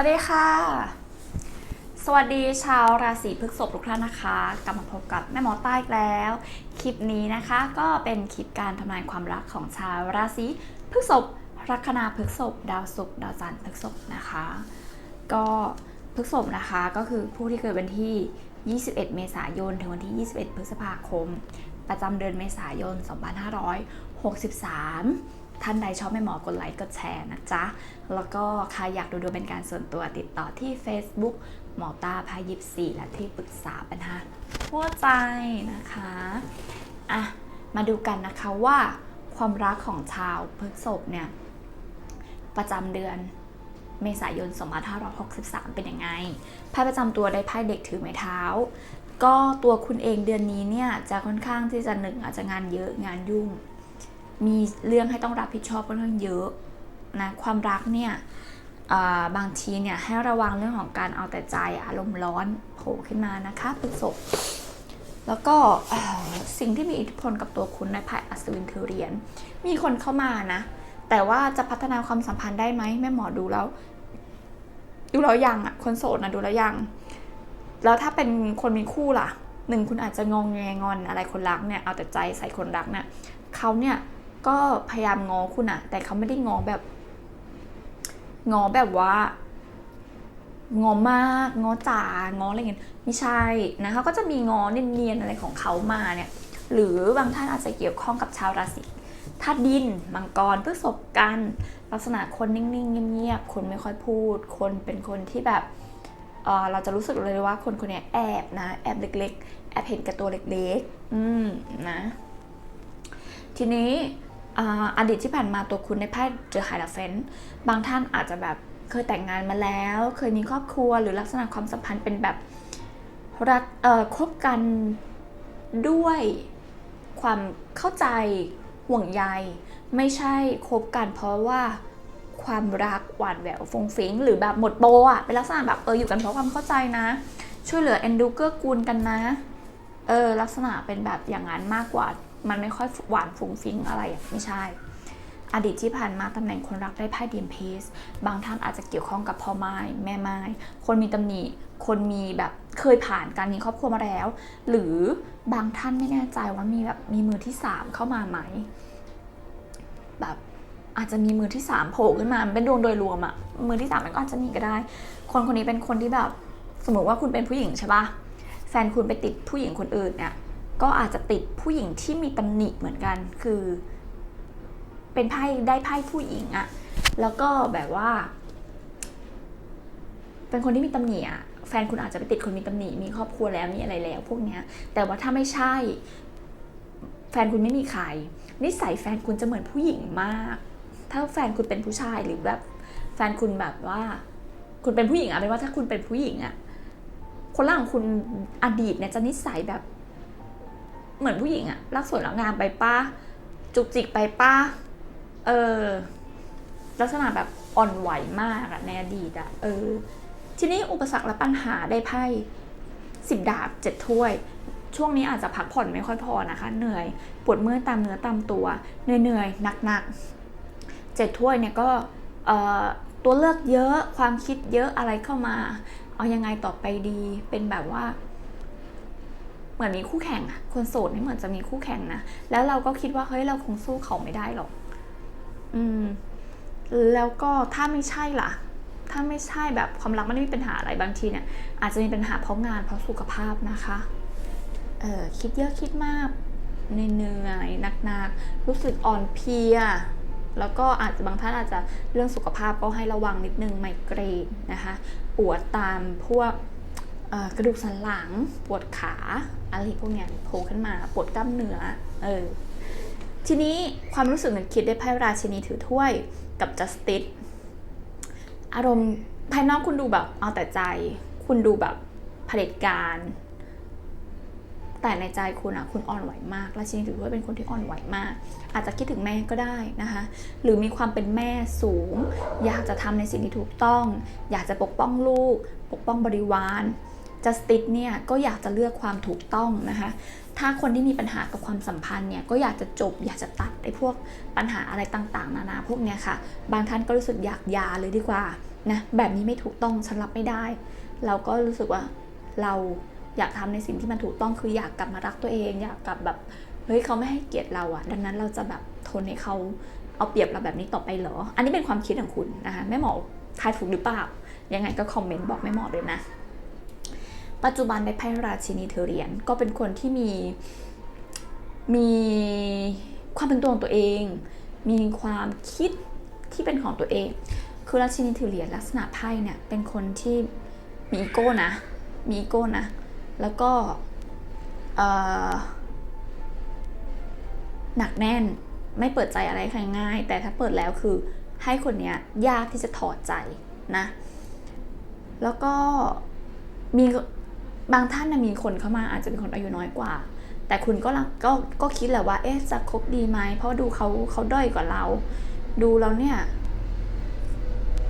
วัสดีค่ะ สวัสดีชาวราศีพฤษภทุกท่านนะคะ กลับมาพบกับแม่หมอใต้อีกแล้ว คลิปนี้นะคะก็เป็นคลิปการทำนายความรักของชาวราศีพฤษภลัคนาพฤษภดาวศุกร์ดาวจันทร์พฤษภนะคะ ก็พฤษภนะคะก็คือผู้ที่เกิดวันที่ 21 เมษายน ถึงวันที่ 21 พฤษภาคม ประจำเดือนเมษายน 2563 ท่านใดชอบแม่หมอกดไลค์กดแชร์นะจ๊ะ แล้วก็ใครอยากดูดวงเป็นการส่วนตัวติดต่อที่ Facebook หมอตาพายิบสี่และที่ปรึกษาปัญหาหัวใจนะคะอะมาดูกันนะคะว่าความรักของชาวพฤษภเนี่ยประจำเดือนเมษายน 2563 เป็นยังไง ไพ่ประจำตัวได้ไพ่เด็กถือไม้เท้า ก็ตัวคุณเองเดือนนี้เนี่ยจะค่อนข้างที่จะหนึ่งอาจจะงานเยอะงานยุ่ง มีเรื่องให้ต้องรับผิดชอบค่อนข้างเยอะนะความรักเนี่ยบางทีเนี่ยให้ระวังเรื่องของการเอาแต่ใจอารมณ์ร้อนโผล่ขึ้นมานะคะพฤษภแล้วก็สิ่งที่มีอิทธิพลกับตัวคุณในไพ่อัศวินถือเหรียญมีคนเข้ามานะ แต่ว่าจะพัฒนาความสัมพันธ์ได้ไหมแม่หมอดูแล้ว ดูแล้วยังอะคนโสดนะดูแล้วยัง แล้วถ้าเป็นคนมีคู่ล่ะหนึ่งคุณอาจจะงงแงงอนอะไรคนรักเนี่ยเอาแต่ใจใส่คนรักเนี่ยเขาเนี่ย ก็พยายามงอคุณอะแต่เขาไม่ได้งอแบบงอแบบว่างอมากงอจ๋างออะไรเงี้ยไม่ใช่นะเขาก็จะมีงอเนียนๆอะไรของเขามาเนี่ยหรือบางท่านอาจจะเกี่ยวข้องกับชาวราศีธาตุดิน มังกรพฤษภกัน ลักษณะคนนิ่งๆเงียบๆคนไม่ค่อยพูด คนเป็นคนที่แบบเเราจะรู้สึกเลยว่าคนคนนี้แอบนะแอบเล็ก ๆ แอบเห็นกับตัวเล็กๆ อืมนะ ทีนี้ อดีตที่ผ่านมาตัวคุณในไพ่เจอไฮดาเฟนบางท่านอาจจะแบบเคยแต่งงานมาแล้ว เคยมีครอบครัวหรือลักษณะความสัมพันธ์เป็นแบบรักเอ่อคบกันด้วยความเข้าใจห่วงใย ไม่ใช่คบกันเพราะว่าความรักหวานแหววฟงฟิงหรือแบบหมดโปรอะเป็นลักษณะแบบเอออยู่กันเพราะความเข้าใจนะ ช่วยเหลือเอ็นดูเกื้อกูลกันนะเออลักษณะเป็นแบบอย่างนั้นมากกว่า มันไม่ค่อยหวานฟุ้งฟิ้งอะไรไม่ใช่ อดีตที่ผ่านมาตำแหน่งคนรักได้ไพ่เดียมเพสบางท่านอาจจะเกี่ยวข้องกับพ่อไม้แม่ไม้คนมีตำหนิคนมีแบบเคยผ่านการมีครอบครัวมาแล้ว หรือบางท่านไม่แน่ใจว่ามีแบบมีมือที่สามเข้ามาไหมแบบอาจจะมีมือที่สามโผล่ขึ้นมาเป็นดวงโดยรวมอะมือที่สามมันก็อาจจะมีก็ได้ คนคนนี้เป็นคนที่แบบ สมมติว่าคุณเป็นผู้หญิงใช่ปะแฟนคุณไปติดผู้หญิงคนอื่นเนี่ย ก็อาจจะติดผู้หญิงที่มีตำหนิเหมือนกัน คือ เป็นไพ่ได้ไพ่ผู้หญิงอะแล้วก็แบบว่า เป็นคนที่มีตำหนิอะแฟนคุณอาจจะไปติดคนมีตำหนิมีครอบครัวแล้วมีอะไรแล้วพวกเนี้ย แต่ว่าถ้าไม่ใช่ แฟนคุณไม่มีใคร นิสัยแฟนคุณจะเหมือนผู้หญิงมาก ถ้าแฟนคุณเป็นผู้ชายหรือแบบแฟนคุณแบบว่า คุณเป็นผู้หญิงอะเป็นว่าถ้าคุณเป็นผู้หญิงอะคนร่างคุณอดีตเนี่ยจะนิสัยแบบ เหมือนผู้หญิงอะรักสวยรักงามไปป้าจุกจิกไปป้าเออลักษณะแบบอ่อนไหวมากอะในอดีตอะเออ ทีนี้อุปสรรคและปัญหาได้ไพ่สิบดาบเจ็ดถ้วย ช่วงนี้อาจจะพักผ่อนไม่ค่อยพอนะคะ เหนื่อยปวดเมื่อยตามเนื้อตามตัวเหนื่อยๆหนักๆเจ็ดถ้วยเนี่ยก็เออตัวเลือกเยอะความคิดเยอะอะไรเข้ามา เอายังไงต่อไปดีเป็นแบบว่า เหมือนมีคู่แข่งอะคนโสดนี่เหมือนจะมีคู่แข่งนะ แล้วเราก็คิดว่าเฮ้ยเราคงสู้เขาไม่ได้หรอก อืม แล้วก็ถ้าไม่ใช่ล่ะ ถ้าไม่ใช่แบบความรักมันไม่มีปัญหาอะไรบางทีเนี่ย อาจจะมีปัญหาเพราะงานเพราะสุขภาพนะคะ เออคิดเยอะคิดมากเหนื่อยหนักๆรู้สึกอ่อนเพลียแล้วก็อาจจะบางท่านอาจจะเรื่องสุขภาพก็ให้ระวังนิดนึงไมเกรนนะคะ ปวดตามพวก กระดูกสันหลัง ปวดขา อะไรพวกเนี้ยโผล่ขึ้นมา ปวดกล้ามเนื้อ เออ ทีนี้ความรู้สึกนึกคิดได้ไพ่ราชินีถือถ้วยกับจัสติสอารมณ์ภายนอกคุณดูแบบเอาแต่ใจ คุณดูแบบเผด็จการ แต่ในใจคุณอะคุณอ่อนไหวมาก ราชินีถือว่าเป็นคนที่อ่อนไหวมาก อาจจะคิดถึงแม่ก็ได้นะคะ หรือมีความเป็นแม่สูง อยากจะทำในสิ่งที่ถูกต้อง อยากจะปกป้องลูก ปกป้องบริวาร จัสติสเนี่ยก็อยากจะเลือกความถูกต้องนะคะ ถ้าคนที่มีปัญหากับความสัมพันธ์เนี่ยก็อยากจะจบอยากจะตัดไอ้พวกปัญหาอะไรต่างๆ นานาพวกเนี้ยค่ะ บางท่านก็รู้สึกอยากยาเลยดีกว่านะแบบนี้ไม่ถูกต้องฉันรับไม่ได้ เราก็รู้สึกว่าเราอยากทำในสิ่งที่มันถูกต้องคืออยากกลับมารักตัวเอง อยากกลับแบบเฮ้ยเขาไม่ให้เกียรติเราอะดังนั้นเราจะแบบทนให้เขาเอาเปรียบเราแบบนี้ต่อไปเหรอ อันนี้เป็นความคิดของคุณนะคะแม่หมอทายถูกหรือเปล่ายังไงก็คอมเมนต์บอกแม่หมอด้วยนะ ปัจจุบันในไพ่ราชินีเทอเรียน ก็เป็นคนที่มีมีความเป็นตัวของตัวเอง มีความคิดที่เป็นของตัวเอง คือราชินีเทอเรียนลักษณะไพ่เนี่ยเป็นคนที่มีอีโก้นะ มีอีโก้นะ แล้วก็เออหนักแน่นไม่เปิดใจอะไรใครง่าย แต่ถ้าเปิดแล้วคือให้คนเนี้ยยากที่จะถอดใจนะ แล้วก็มี บางท่านนะมีคนเข้ามาอาจจะเป็นคนอายุน้อยกว่า แต่คุณก็ลังก็ก็คิดแหละว่า เอ๊ะจะคบดีไหมเพราะดูเขาเขาด้อยกว่าเรา ดูแล้วเนี่ย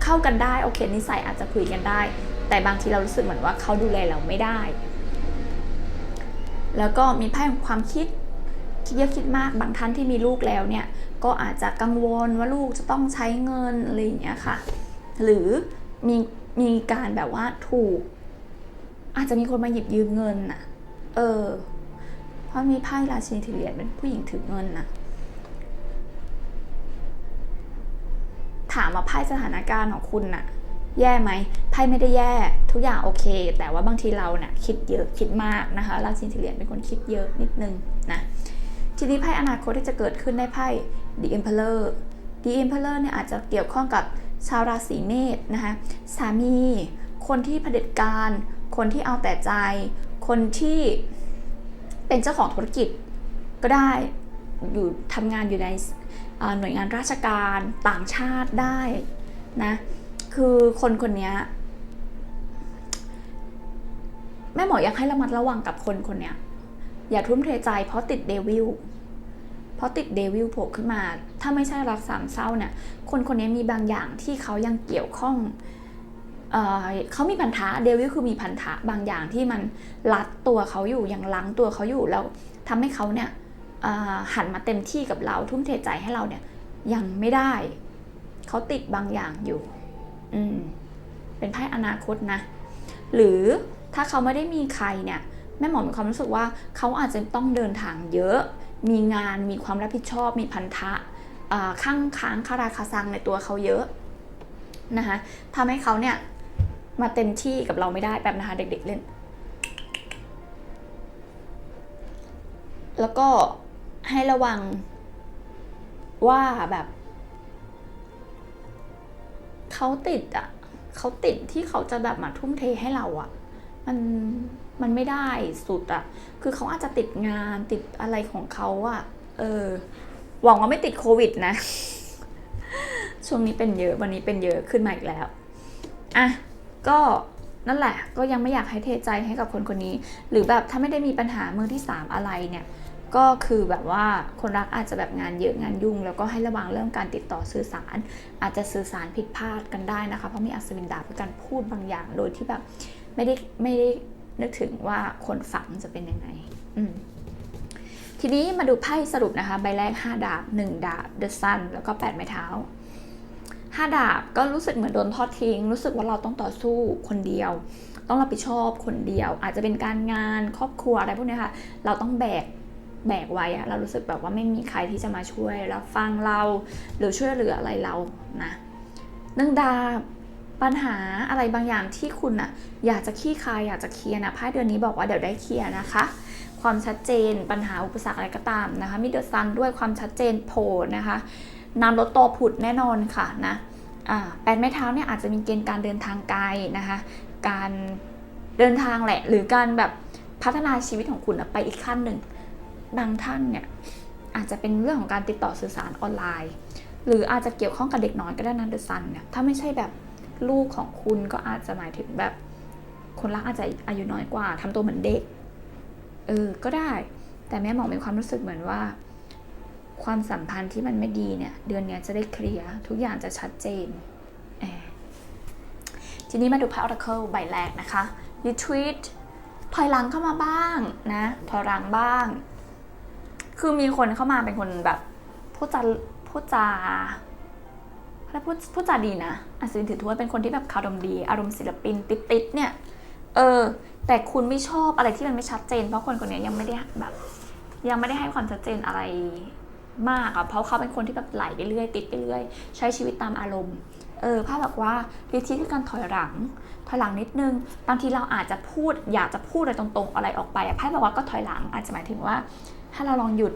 เข้ากันได้โอเคนิสัยอาจจะคุยกันได้ แต่บางทีเรารู้สึกเหมือนว่าเขาดูแลเราไม่ได้ แล้วก็มีไพ่ของความคิดคิดเยอะคิดมากบางท่านที่มีลูกแล้วเนี่ย ก็อาจจะกังวลว่าลูกจะต้องใช้เงินอะไรอย่างเงี้ยค่ะ หรือมีมีการแบบว่าถูก อาจจะมีคนมาหยิบยืมเงินน่ะ เออ เพราะมีไพ่ราชินีถือเหรียญเป็นผู้หญิงถือเงินน่ะ ถามว่าไพ่สถานการณ์ของคุณน่ะ แย่ไหมไพ่ไม่ได้แย่ ทุกอย่างโอเค แต่ว่าบางทีเราเนี่ยคิดเยอะคิดมากนะคะ ราชินีถือเหรียญเป็นคนคิดเยอะนิดนึงนะทีนี้ไพ่อนาคตที่จะเกิดขึ้นได้ไพ่ The Emperor The Emperor เนี่ยอาจจะเกี่ยวข้องกับชาวราศีเมษนะคะสามี คนที่เผด็จการ คนที่เอาแต่ใจ คนที่เป็นเจ้าของธุรกิจก็ได้อยู่ทำงานอยู่ในหน่วยงานราชการต่างชาติได้นะคือคนคนนี้แม่หมออยากให้ระมัดระวังกับคนคนนี้อย่าทุ่มเทใจเพราะติดเดวิลเพราะติดเดวิลโผล่ขึ้นมา ถ้าไม่ใช่รักสามเศร้าเนี่ยคนคนนี้มีบางอย่างที่เขายังเกี่ยวข้อง เเขามีพันธะเดวิลคือมีพันธะบางอย่างที่มันรัดตัวเขาอยู่ยังลังตัวเขาอยู่แล้วทำให้เขาเนี่ยหันมาเต็มที่กับเราทุ่มเทใจให้เราเนี่ยยังไม่ได้ เขาติดบางอย่างอยู่อืมเป็นไพ่อนาคตนะ หรือถ้าเขาไม่ได้มีใครเนี่ยแม่หมอมีความรู้สึกว่าเขาอาจจะต้องเดินทางเยอะ มีงานมีความรับผิดชอบ มีพันธะอ่าข้างค้างคาราคาซังในตัวเขาเยอะนะคะทำให้เขาเนี่ย มาเต็มที่กับเราไม่ได้แบบนะคะเด็ก ๆเล่น แล้วก็ให้ระวังว่าแบบเขาติดอะเขาติดที่เขาจะแบบมาทุ่มเทให้เราอะ มันมันไม่ได้สุดอะคือเขาอาจจะติดงานติดอะไรของเขาอะ เออ หวังว่าไม่ติดโควิดนะ ช่วงนี้เป็นเยอะ วันนี้เป็นเยอะขึ้นมาอีกแล้ว อะ ก็นั่นแหละก็ยังไม่อยากให้เทใจให้กับคนคนนี้ หรือแบบถ้าไม่ได้มีปัญหามือที่สามอะไรเนี่ยก็คือแบบว่าคนรักอาจจะแบบงานเยอะงานยุ่ง แล้วก็ให้ระวังเรื่องการติดต่อสื่อสาร อาจจะสื่อสารผิดพลาดกันได้นะคะ เพราะมีอัศวินดาบเป็นการพูดบางอย่างโดยที่แบบไม่ได้ไม่ได้นึกถึงว่าคนฟังจะเป็นยังไงอืทีนี้มาดูไพ่สรุปนะคะ ใบแรก 5 ดาบ 1 ดาบ The Sun แล้วก็ 8 ไม้เท้า 5ดาบก็รู้สึกเหมือนโดนทอดทิ้ง รู้สึกว่าเราต้องต่อสู้คนเดียว ต้องรับผิดชอบคนเดียว อาจจะเป็นการงานครอบครัวอะไรพวกนี้ค่ะ เราต้องแบกแบกไว้อะเรารู้สึกแบบว่าไม่มีใครที่จะมาช่วยรับฟังเรา หรือช่วยเหลืออะไรเรานะหนึ่องดาบปัญหาอะไรบางอย่างที่คุณอะอยากจะขี้คายอยากจะเคลียร์นะไพ่เดือนนี้บอกว่าเดี๋ยวได้เคลียร์นะคะ ความชัดเจนปัญหาอุปสรรคอะไรก็ตามนะคะ มีเดอะซันด้วยความชัดเจนโผล่นะคะ นำรถโตผุดแน่นอนค่ะนะแปดไม้เท้าเนี่ยอาจจะมีเกณฑ์การเดินทางไกลนะคะ การเดินทางแหละ หรือการแบบพัฒนาชีวิตของคุณไปอีกขั้นหนึ่ง บางท่านเนี่ยอาจจะเป็นเรื่องของการติดต่อสื่อสารออนไลน์ หรืออาจจะเกี่ยวข้องกับเด็กน้อยก็ได้นะเดอะซันเนี่ย ถ้าไม่ใช่แบบลูกของคุณก็อาจจะหมายถึงแบบคนรักอาจจะอายุน้อยกว่าทำตัวเหมือนเด็ก เออ ก็ได้ แต่แม่หมอมีความรู้สึกเหมือนว่า ความสัมพันธ์ที่มันไม่ดีเนี่ย เดือนนี้จะได้เคลียร์ทุกอย่างจะชัดเจน ทีนี้มาดูพระ Oracle ใบแรกนะคะ Retreat ถอยหลังเข้ามาบ้างนะถอยหลังบ้าง คือมีคนเข้ามาเป็นคนแบบพูดจาพูดจาแล้วพูดพูดจาดีนะอัศวินถือถ้วยเป็นคนที่แบบคารมดี อารมณ์ศิลปินติดติดเนี่ย เออ แต่คุณไม่ชอบอะไรที่มันไม่ชัดเจน เพราะคนคนนี้ยังไม่ได้แบบ ยังไม่ได้ให้ความชัดเจนอะไร มากอะเพราะเขาเป็นคนที่แบบไหลไปเรื่อยติดไปเรื่อยใช้ชีวิตตามอารมณ์เออภาพแบบว่าวิธีคือการถอยหลังถอยหลังนิดนึง บางทีเราอาจจะพูดอยากจะพูดอะไรตรงๆอะไรออกไปไพ่บอกว่าก็ถอยหลังอาจจะหมายถึงว่า ถ้าเราลองหยุด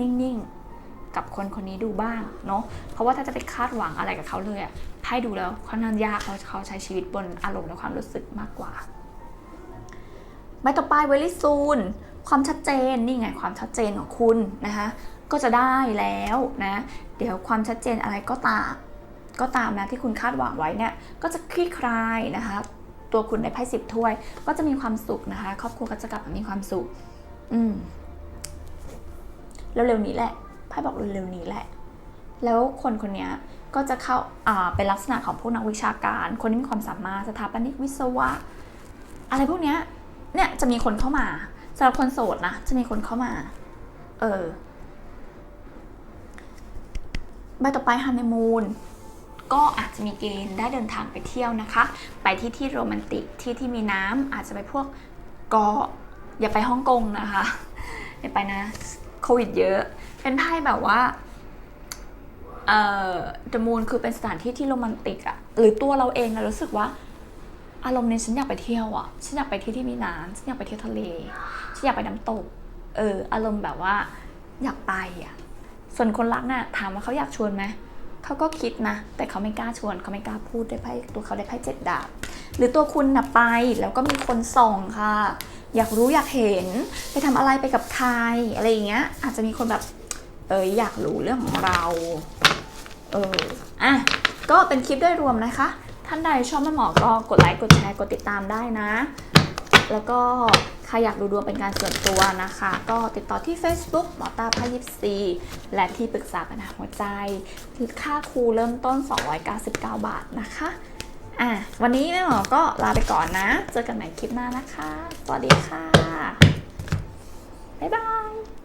นิ่งๆ กับคนคนนี้ดูบ้างเนาะเพราะว่าถ้าจะไปคาดหวังอะไรกับเขาเลยอะไพ่ดูแล้วค่อนข้างยากเขาเขาใช้ชีวิตบนอารมณ์และความรู้สึกมากกว่าใบต่อไปเวลิซูนความชัดเจนนี่ไงความชัดเจนของคุณนะคะ ก็จะได้แล้วนะ เดี๋ยวความชัดเจนอะไรก็ตาม ก็ตามนะที่คุณคาดหวังไว้เนี่ย ก็จะคลี่คลายนะคะ ตัวคุณในไพ่สิบถ้วย ก็จะมีความสุขนะคะ ครอบครัวก็จะกลับมามีความสุข อืมเร็วๆนี้แหละไพ่บอกเร็วๆนี้แหละ แล้วคนคนนี้ก็จะเข้าอ่าเป็นลักษณะของพวกนักวิชาการ คนที่มีความสามารถสถาปนิกวิศวะ อะไรพวกเนี้ยเนี่ยจะมีคนเข้ามาสำหรับคนโสดนะจะมีคนเข้ามา เออ ใบต่อไปฮันนีมูนก็อาจจะมีเกณฑ์ได้เดินทางไปเที่ยวนะคะ ไปที่ที่โรแมนติกที่ที่มีน้ำอาจจะไปพวกเกาะอย่าไปฮ่องกงนะคะอย่าไปนะโควิดเยอะ เป็นไพ่แบบว่าเอ่อ The Moon คือเป็นสถานที่ที่โรแมนติกอะหรือตัวเราเองเรารู้สึกว่า อารมณ์เนี่ยฉันอยากไปเที่ยวอะฉันอยากไปที่ที่มีน้ำฉันอยากไปเที่ยวทะเลฉันอยากไปน้ำตกเอออารมณ์แบบว่าอยากไปอะ ส่วนคนรักน่ะถามว่าเขาอยากชวนไหมเขาก็คิดนะ แต่เขาไม่กล้าชวนเขาไม่กล้าพูดได้ไพ่ตัวเขาได้ไพ่เจ็ดดาบหรือตัวคุณน่ะไปแล้วก็มีคนส่องค่ะ อยากรู้อยากเห็นไปทำอะไรไปกับใครอะไรอย่างเงี้ย อาจจะมีคนแบบเอออยากรู้เรื่องของเราเอออะก็เป็นคลิปโดยรวมนะคะ ท่านใดชอบแม่หมอก็กดไลค์กดแชร์กดติดตามได้นะ แล้วก็ใครอยากดูดวงเป็นการส่วนตัวนะคะ ก็ติดต่อที่ Facebook หมอตาพายิปซีและที่ปรึกษาปัญหาหัวใจค่าครูเริ่มต้น 299 บาทนะคะอะวันนี้แม่หมอก็ลาไปก่อนนะ เจอกันใหม่คลิปหน้านะคะ สวัสดีค่ะ บ๊ายบาย